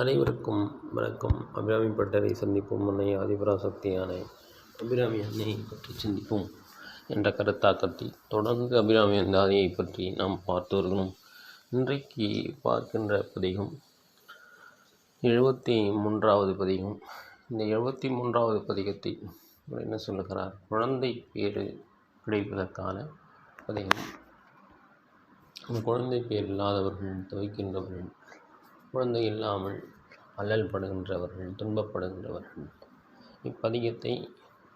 அனைவருக்கும் வணக்கம். அபிராமி பட்டரை சந்திப்போம். அன்னை ஆதிபராசக்தி யானை அபிராமி அன்னையை பற்றி சிந்திப்போம் என்ற கருத்தாக்கத்தில் தொடர்ந்து அபிராமி அந்தாதியை பற்றி நாம் பார்த்து வருகிறோம். இன்றைக்கு பார்க்கின்ற பதிகம் எழுபத்தி மூன்றாவது பதிகம். இந்த எழுபத்தி மூன்றாவது பதிகத்தில் என்ன சொல்லுகிறார்? குழந்தை பேறு கிடைப்பதற்கான பதிகம். குழந்தை பேர் இல்லாதவர்கள் துவைக்கின்றவர்கள் குழந்தை இல்லாமல் அல்லல் படுகின்றவர்கள் துன்பப்படுகின்றவர்கள். இப்பதிகத்தை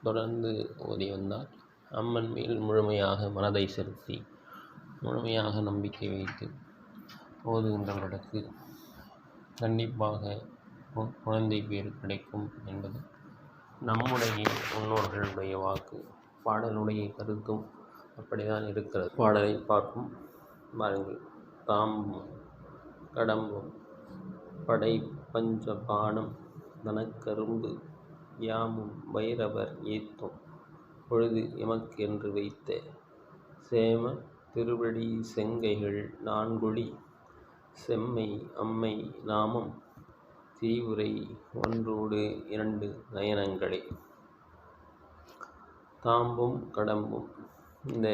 தொடர்ந்து ஓதி வந்தால் அம்மன் மேல் முழுமையாக மனதை செலுத்தி முழுமையாக நம்பிக்கை வைத்து ஓதுகின்றவர்களுக்கு கண்டிப்பாக குழந்தை பேர் கிடைக்கும் என்பது நம்முடைய முன்னோர்களுடைய வாக்கு. பாடலுடைய கருத்தும் அப்படிதான் இருக்கிறது. பாடலை பார்க்கும் பாருங்கள். தாம்பும் கடம்பும் படை பஞ்ச பானம் தனக்கரும்பு யாமும் வைரவர் ஏத்தும். பொழுது எமக்கென்று வைத்த சேம திருவடி செங்கைகள் நான்குழி செம்மை அம்மை நாமம் தீவுரை ஒன்றோடு இரண்டு நயனங்களே. தாம்பும் கடம்பும் இந்த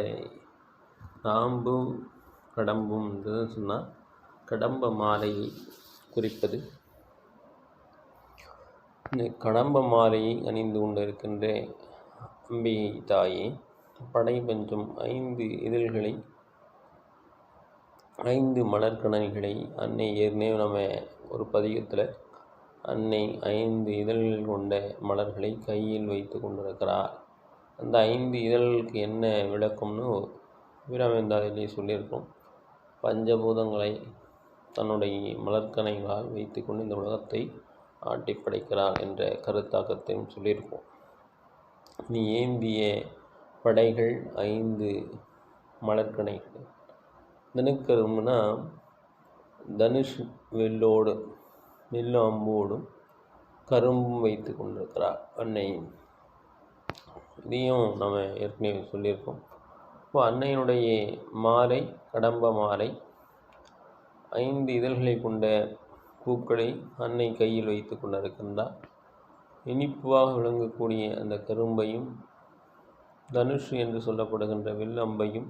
தாம்பும் கடம்பும் சொன்னால் கடம்ப மாலையை குறிப்பது. இந்த கடம்ப மாலையை அணிந்து கொண்டிருக்கின்ற அம்பிகை தாயே படை பஞ்சம் ஐந்து இதழ்களை ஐந்து மலர்கணல்களை அன்னை ஏற்கனவே நம்ம ஒரு பதிகத்தில் அன்னை ஐந்து இதழ்கள் கொண்ட மலர்களை கையில் வைத்து கொண்டிருக்கிறார். அந்த ஐந்து இதழ்களுக்கு என்ன விளக்கம்னு வீராவேந்தாதிலே சொல்லியிருக்கோம் பஞ்சபூதங்களை தன்னுடைய மலர்கணைகளால் வைத்துக்கொண்டு இந்த உலகத்தை ஆட்டி படைக்கிறார் என்ற கருத்தாக்கத்தையும் சொல்லியிருக்கோம் நீ ஏந்திய படைகள் ஐந்து மலர்கனைகள் தினக்கரும்புனா தனுஷ் வெள்ளோடு நெல்லு அம்போடும் கரும்பும் வைத்து கொண்டிருக்கிறார் அன்னை இதையும் நம்ம ஏற்கனவே சொல்லியிருக்கோம் இப்போ அன்னையினுடைய மாலை கடம்ப மாலை ஐந்து இதழ்களை கொண்ட பூக்களை அன்னை கையில் வைத்து கொண்டிருக்கின்றார். இனிப்பாக விளங்கக்கூடிய அந்த கரும்பையும் தனுஷ் என்று சொல்லப்படுகின்ற வில்லம்பையும்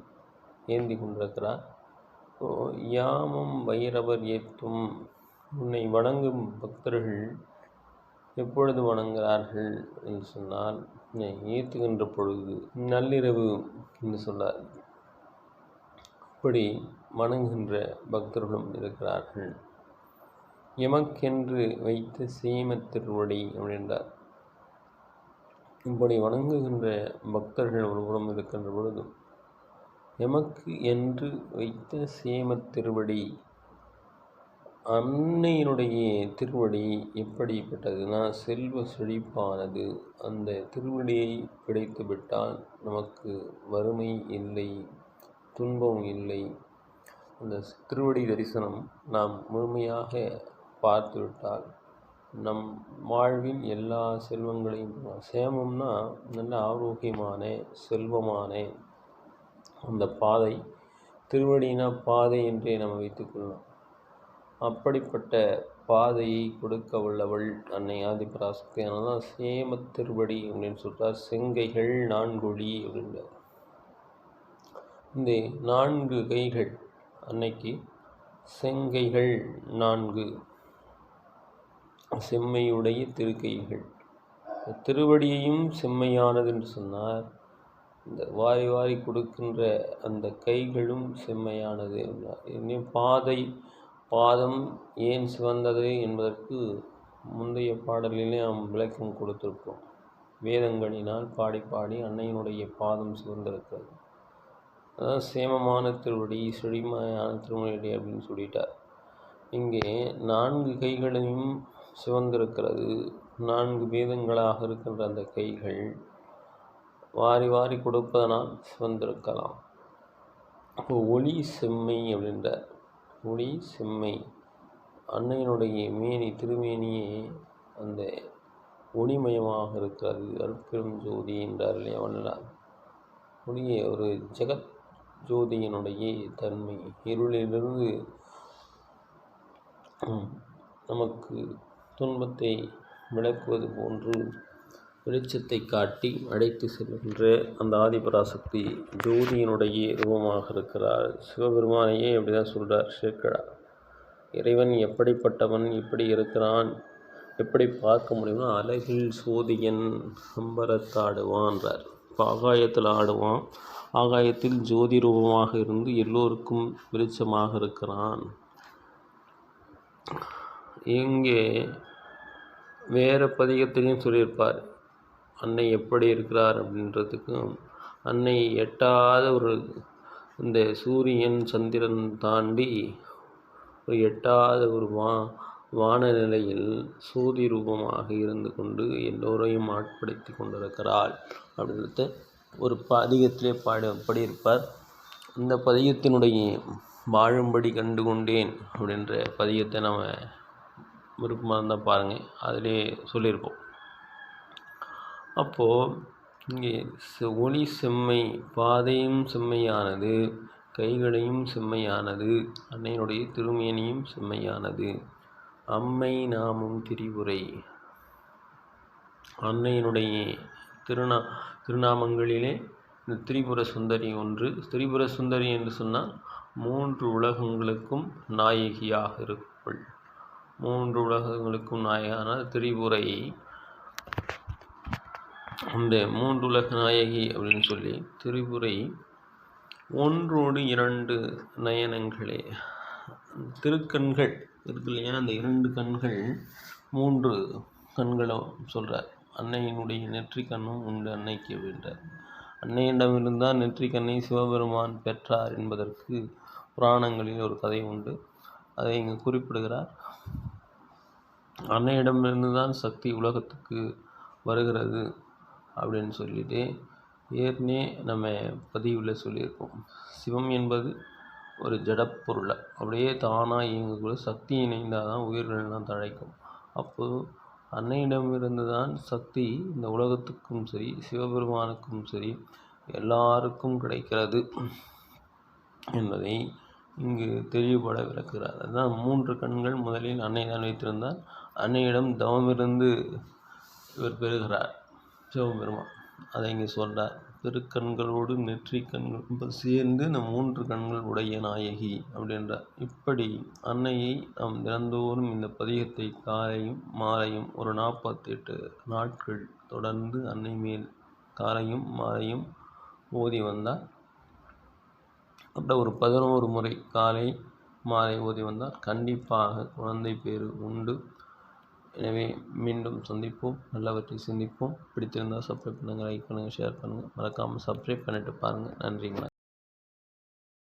ஏந்தி கொண்டிருக்கிறார். ஓ, வைரவர் ஏத்தும் உன்னை வணங்கும் பக்தர்கள் எப்பொழுது வணங்குகிறார்கள் என்று சொன்னால் என்னை ஏற்றுகின்ற பொழுது நள்ளிரவு என்று சொன்னார் அப்படி வணங்குகின்ற பக்தர்களும் இருக்கிறார்கள். எமக்கென்று வைத்த சீம திருவடி அப்படின்றார். இப்படி வணங்குகின்ற பக்தர்கள் ஒருபுறம் இருக்கின்ற பொழுதும் எமக்கு என்று வைத்த சேமத் திருவடி அன்னையினுடைய திருவடி எப்படிப்பட்டதுன்னா செல்வ செழிப்பானது. அந்த திருவடியை கிடைத்துவிட்டால் நமக்கு வறுமை இல்லை துன்பம் இல்லை. அந்த திருவடி தரிசனம் நாம் முழுமையாக பார்த்துவிட்டால் நம் வாழ்வின் எல்லா செல்வங்களையும் சேமம்னா நல்ல ஆரோக்கியமான செல்வமான அந்த பாதை திருவடினா பாதை என்றே நம்ம வைத்துக்கொள்ளலாம் அப்படிப்பட்ட பாதையை கொடுக்க உள்ளவள் அன்னை ஆதிபராசக்தி அதனால தான் சேம திருவடி அப்படின்னு சொல்கிறார் செங்கைகள் நான்கொழி அப்படின்றார். இந்த நான்கு கைகள் அன்னைக்கு. செங்கைகள் நான்கு. செம்மையுடைய திருக்கைகள். திருவடியையும் செம்மையானது என்று சொன்னார். இந்த வாரி வாரி கொடுக்கின்ற அந்த கைகளும் செம்மையானது என்றார். இனி பாதை பாதம் ஏன் சிவந்தது என்பதற்கு முந்தைய பாடலிலே நாம் விளக்கம் கொடுத்திருக்கோம் வேதங்களினால் பாடி பாடி அன்னையினுடைய பாதம் சிவந்திருக்கிறது. அதாவது சேமமான திருவடி செழிமையான திருமணி அப்படின்னு சொல்லிட்டார். இங்கே நான்கு கைகளையும் சிவந்திருக்கிறது. நான்கு வேதங்களாக இருக்கின்ற அந்த கைகள் வாரி வாரி கொடுப்பதனால் சிவந்திருக்கலாம். இப்போ ஒளி செம்மை அப்படின்றார். ஒளி செம்மை. அன்னையினுடைய மேனி திருமேனியே அந்த ஒளிமயமாக இருக்கிறது. அற்பெரும் ஜோதி என்றார் இல்லையா வள்ளலார். ஒளியே ஒரு ஜெகத் ஜோதியினுடைய தன்மை. இருளிலிருந்து நமக்கு துன்பத்தை விளக்குவது போன்று வெளிச்சத்தை காட்டி அழைத்து செல்கின்ற அந்த ஆதிபராசக்தி ஜோதியினுடைய ரூபமாக இருக்கிறார். சிவபெருமானையே அப்படி தான் சொல்கிறார் சேர்க்கடா இறைவன் எப்படிப்பட்டவன் எப்படி இருக்கிறான் எப்படி பார்க்க முடியும்னா அழகில் சோதியன் அம்பரத்தாடுவான்றார் இப்போ ஆகாயத்தில் ஆடுவான் ஆகாயத்தில் ஜோதி ரூபமாக இருந்து எல்லோருக்கும் வெளிச்சமாக இருக்கிறான். இங்கே வேறு பதிகத்திலையும் சொல்லியிருப்பார் அன்னை எப்படி இருக்கிறார்? அப்படின்றதுக்கும் அன்னை எட்டாத ஒரு இந்த சூரியன் சந்திரன் தாண்டி ஒரு எட்டாத ஒரு வா வான நிலையில் சூதி ரூபமாக இருந்து கொண்டு எல்லோரையும் ஆட்படுத்தி கொண்டிருக்கிறாள். அப்படின்றது ஒரு பதிகத்திலே பாடி பாடியிருப்பார். இந்த பதிகத்தினுடைய வாழும்படி கண்டு கொண்டேன் அப்படின்ற பதிகத்தை நம்ம விருப்பமாக இருந்தால் பாருங்கள் அதிலே சொல்லியிருப்போம். அப்போது இங்கே செ- ஒளி செம்மை பாதையும் செம்மையானது கைகளையும் செம்மையானது அன்னையினுடைய திருமேனியும் செம்மையானது அம்மை நாமும் திரிபுரை அன்னையினுடைய திருநா திருநாமங்களிலே இந்த திரிபுர சுந்தரி ஒன்று. திரிபுர சுந்தரி என்று சொன்னால் மூன்று உலகங்களுக்கும் நாயகியாக இருப்பள். மூன்று உலகங்களுக்கும் நாயகான திரிபுரை அந்த மூன்று உலக நாயகி அப்படின்னு சொல்லி திரிபுரை ஒன்றோடு இரண்டு நயனங்களே. திருக்கண்கள் இருக்கு இல்லையா? அந்த இரண்டு கண்கள் மூன்று கண்களும் சொல்கிறார் அன்னையினுடைய நெற்றிக்கண்ணும் உண்டு அன்னைக்கு அப்படின்றார் அன்னையிடமிருந்தான் நெற்றிக்கண்ணை சிவபெருமான் பெற்றார் என்பதற்கு புராணங்களில் ஒரு கதை உண்டு. அதை இங்கு குறிப்பிடுகிறார். அன்னையிடமிருந்து தான் சக்தி உலகத்துக்கு வருகிறது அப்படின்னு சொல்லிட்டு ஏற்கனவே நம்ம பதிவில் சொல்லியிருக்கோம். சிவம் என்பது ஒரு ஜடப்பொருளை. அப்படியே தானாக இயங்கக்கூட சக்தி இணைந்தால் தான் உயிர்கள்லாம் தழைக்கும். அப்போது அன்னையிடமிருந்து தான் சக்தி இந்த உலகத்துக்கும் சரி சிவபெருமானுக்கும் சரி எல்லாருக்கும் கிடைக்கிறது என்பதை இங்கு தெளிவுபட விளக்குகிறார். அதுதான் மூன்று கண்கள் முதலில் அன்னை தான் வைத்திருந்தார் அன்னையிடம் தவமிருந்து இவர் பெறுகிறார் சிவபெருமான். அதை இங்கே சொல்கிறார் திருக்கண்களோடு நெற்றி கண்கள் சேர்ந்து இந்த மூன்று கண்கள் உடைய நாயகி அப்படின்றார் இப்படி அன்னையை நாம் தினந்தோறும் இந்த பதிகத்தை காலையும் மாலையும் ஒரு நாற்பத்தெட்டு நாட்கள் தொடர்ந்து அன்னை மேல் காலையும் மாலையும் ஓதி வந்தால் அப்புறம் ஒரு பதினோரு முறை காலை மாலை ஓதி வந்தால் கண்டிப்பாக குழந்தை பேர் உண்டு. எனவே மீண்டும் சந்திப்போம். நல்லவற்றை சிந்திப்போம். பிடித்திருந்தால் சப்ஸ்கிரைப் பண்ணுங்கள் லைக் பண்ணுங்கள் ஷேர் பண்ணுங்கள். மறக்காமல் சப்ஸ்கிரைப் பண்ணிவிட்டு பாருங்கள். நன்றி வணக்கம்